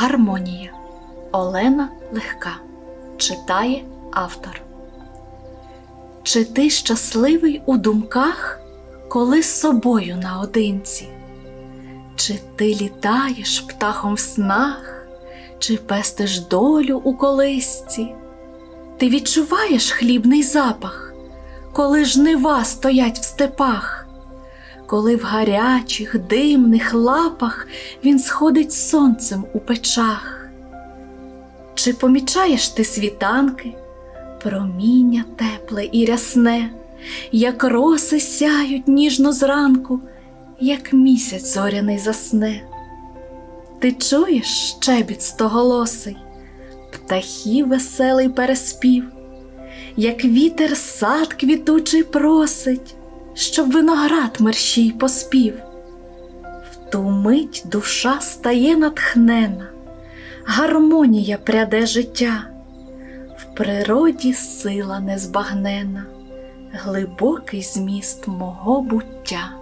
Гармонія Олена Легка читає автор. Чи ти щасливий у думках, коли з собою наодинці? Чи ти літаєш птахом в снах, чи пестиш долю у колисці? Ти відчуваєш хлібний запах, коли жнива стоять в степах, коли в гарячих, димних лапах він сходить сонцем у печах. Чи помічаєш ти світанки, проміння тепле і рясне, як роси сяють ніжно зранку, як місяць зоряний засне? Ти чуєш щебіт стоголосий, птахів веселий переспів, як вітер сад квітучий просить, щоб виноград мерщій поспів. В ту мить душа стає натхнена, гармонія пряде життя, в природі сила незбагнена, глибокий зміст мого буття.